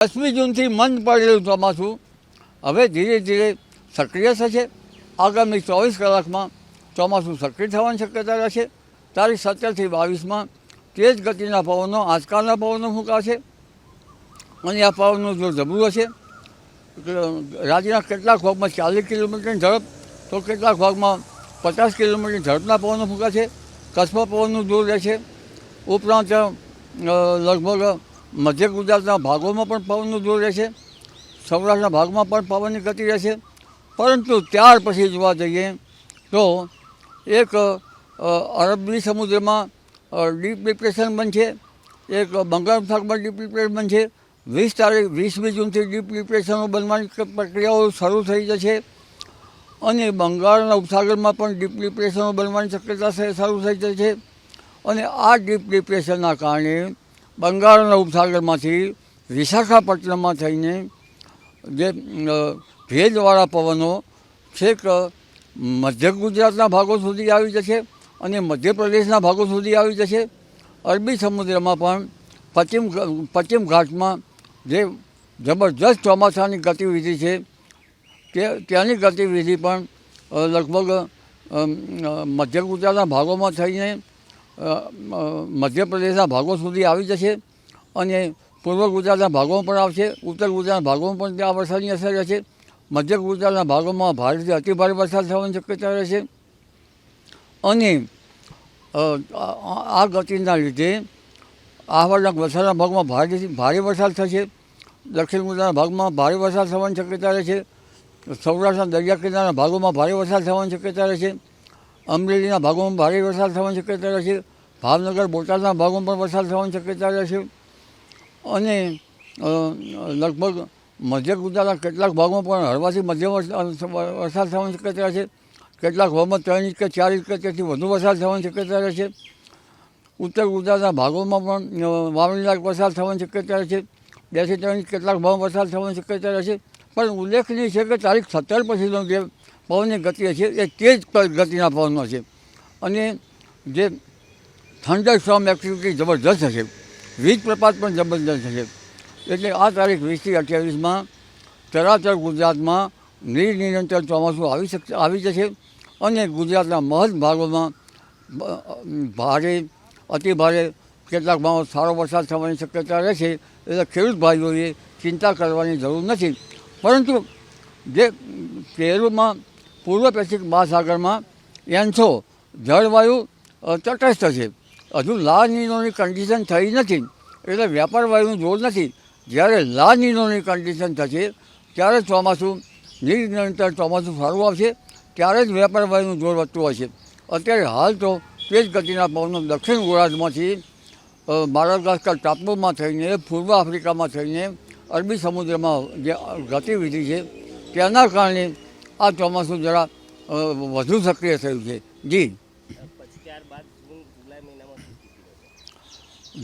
દસમી જૂનથી મંદ પડેલું ચોમાસું હવે ધીરે ધીરે સક્રિય થશે. આગામી ચોવીસ કલાકમાં ચોમાસું સક્રિય થવાની શક્યતા રહેશે. તારીખ સત્તરથી બાવીસમાં તેજ ગતિના પવનો, આજકાલના પવનો ફૂંકાશે. અને આ પવનનું જો જબરું હશે. રાજ્યના કેટલાક ભાગમાં ચાલીસ કિલોમીટરની ઝડપ તો કેટલાક ભાગમાં પચાસ કિલોમીટરની ઝડપના પવનો ફૂંકાશે. કચ્છમાં પવનનું દૂર રહેશે. ઉપરાંત લગભગ મધ્ય ગુજરાતના ભાગોમાં પણ પવનનું જોર રહેશે સૌરાષ્ટ્રના ભાગમાં પણ પવનની ગતિ રહેશે પરંતુ ત્યાર પછી જોવા જઈએ તો એક અરબી સમુદ્રમાં ડીપ ડિપ્રેશન બનશે. એક બંગાળ વિભાગમાં ડીપ ડિપ્રેશન બનશે. વીસ તારીખ, વીસમી જૂનથી ડીપ ડિપ્રેશનો બનવાની પ્રક્રિયાઓ શરૂ થઈ જશે. અને બંગાળના ઉપસાગરમાં પણ ડીપ ડિપ્રેશનો બનવાની શક્યતા શરૂ થઈ જશે. અને આ ડીપ ડિપ્રેશનના કારણે બંગાળના ઉપસાગરમાંથી વિશાખાપટ્ટનમમાં થઈને જે ભેજવાળા પવનો છેક મધ્ય ગુજરાતના ભાગો સુધી આવી જશે અને મધ્યપ્રદેશના ભાગો સુધી આવી જશે. અરબી સમુદ્રમાં પણ પશ્ચિમ પશ્ચિમ ઘાટમાં જે જબરજસ્ત ચોમાસાની ગતિવિધિ છે, તે, ત્યાંની ગતિવિધિ પણ લગભગ મધ્ય ગુજરાતના ભાગોમાં થઈને મધ્યપ્રદેશના ભાગો સુધી આવી જશે અને પૂર્વ ગુજરાતના ભાગોમાં પણ આવશે, ઉત્તર ગુજરાતના ભાગોમાં પણ ત્યાં વરસાદની અસર રહેશે, મધ્ય ગુજરાતના ભાગોમાં ભારેથી અતિભારે વરસાદ થવાની શક્યતા રહેશે અને આ ગતિના લીધે આહવાના વરસાદના ભાગમાં ભારે ભારે વરસાદ થશે, દક્ષિણ ગુજરાતના ભાગમાં ભારે વરસાદ થવાની શક્યતા રહેશે, સૌરાષ્ટ્રના દરિયા કિનારાના ભાગોમાં ભારે વરસાદ થવાની શક્યતા રહેશે અમરેલીના ભાગોમાં ભારે વરસાદ થવાની શક્યતા રહેશે. ભાવનગર, બોટાદના ભાગોમાં પણ વરસાદ થવાની શક્યતા રહેશે. અને લગભગ મધ્ય ગુજરાતના કેટલાક ભાગોમાં પણ હળવાથી મધ્યમ વરસાદ થવાની શક્યતા રહેશે. કેટલાક ભાગમાં ત્રણ ઇંચ કે ચાર ઇંચ કે તેથી વધુ વરસાદ થવાની શક્યતા રહેશે. ઉત્તર ગુજરાતના ભાગોમાં પણ વાવણીલાયક વરસાદ થવાની શક્યતા રહેશે. બેથી ત્રણ ઇંચ કેટલાક ભાગમાં વરસાદ થવાની શક્યતા રહેશે. પણ ઉલ્લેખનીય છે કે તારીખ સત્તર પછીનો જે પવનની ગતિ છે, એ તેજ ગતિના પવનો છે. અને જે થંડર સ્ટોમ એક્ટિવિટી જબરજસ્ત હશે, વીજ પ્રપાત પણ જબરજસ્ત હશે. એટલે આ તારીખ વીસથી અઠ્યાવીસમાં ચરાચર ગુજરાતમાં નિર્નિરંતર ચોમાસું આવી શક, આવી જશે અને ગુજરાતના મહદ ભાગોમાં ભારે, અતિ ભારે કેટલાક ભાગમાં સારો વરસાદ થવાની શક્યતા રહેશે એટલે ખેડૂત ભાઈઓએ ચિંતા કરવાની જરૂર નથી. પરંતુ જે કેરળમાં પૂર્વ પેસિફિક મહાસાગરમાં એન્થો જળવાયુ તટસ્થ છે. હજુ લા નીનોની કન્ડિશન થઈ નથી, એટલે વ્યાપાર વાયુનું જોર નથી. જ્યારે લા નીનોની કન્ડિશન થશે, ત્યારે ચોમાસું નિરંતર ચોમાસું સારું આવશે, ત્યારે જ વેપાર વાયુનું જોર વધતું હશે. અત્યારે હાલ તો તેજ ગતિના પવનો દક્ષિણ ગોળાર્ધમાંથી માડાગાસ્કર ટાપુમાં થઈને, પૂર્વ આફ્રિકામાં થઈને, અરબી સમુદ્રમાં જે ગતિવિધિ છે, તેના કારણે આ ચોમાસું જરા વધુ સક્રિય થયું છે. જી.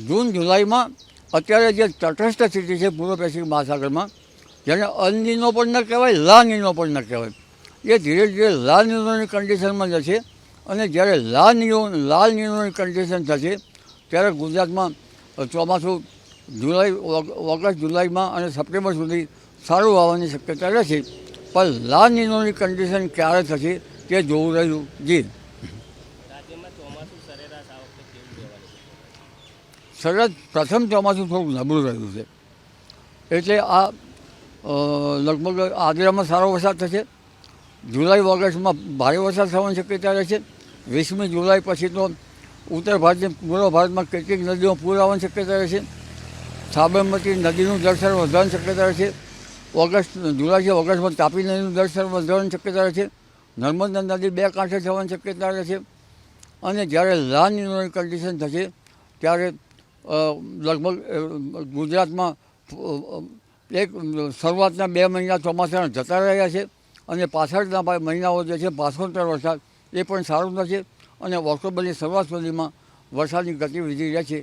જૂન, જુલાઈમાં અત્યારે જે તટસ્થ સ્થિતિ છે પૂર્વ પેસિફિક મહાસાગરમાં, જેને અલનીનો પણ ન કહેવાય લા નીનો પણ ન કહેવાય. એ ધીરે ધીરે લાલ નીનોની કન્ડિશનમાં જશે અને જ્યારે લાલ નીનો લાલ નીનોની કન્ડિશન થશે, ત્યારે ગુજરાતમાં ચોમાસું જુલાઈ ઓગસ્ટ જુલાઈમાં અને સપ્ટેમ્બર સુધી સારું આવવાની શક્યતા રહેશે. પણ લાલ નીનોની કન્ડિશન ક્યારે થશે તે જોવું રહ્યું. જી. સરસ પ્રથમ ચોમાસું થોડું નબળું રહ્યું છે. એટલે આ લગભગ આદરામાં સારો વરસાદ થશે. જુલાઈ ઓગસ્ટમાં ભારે વરસાદ થવાની શક્યતા રહેશે. વીસમી જુલાઈ પછી તો ઉત્તર ભારતની પૂર્વ ભારતમાં કેટલીક નદીઓ પૂર આવવાની શક્યતા રહેશે. સાબરમતી નદીનું જળસ્તર વધવાની શક્યતા રહેશે. ઓગસ્ટ જુલાઈ છે ઓગસ્ટમાં તાપી નદીનું જળસ્તર વધવાની શક્યતા રહેશે નર્મદા નદી બે કાંઠે થવાની શક્યતા રહેશે અને જ્યારે લાનની કન્ડિશન થશે, ત્યારે લગભગ ગુજરાતમાં એક, શરૂઆતના બે મહિના ચોમાસાના જતા રહ્યા છે. અને પાછળના મહિનાઓ જે છે પાછોતર વરસાદ એ પણ સારો થશે. અને ઓક્ટોબરની શરૂઆત સુધીમાં વરસાદની ગતિવિધિ રહેશે.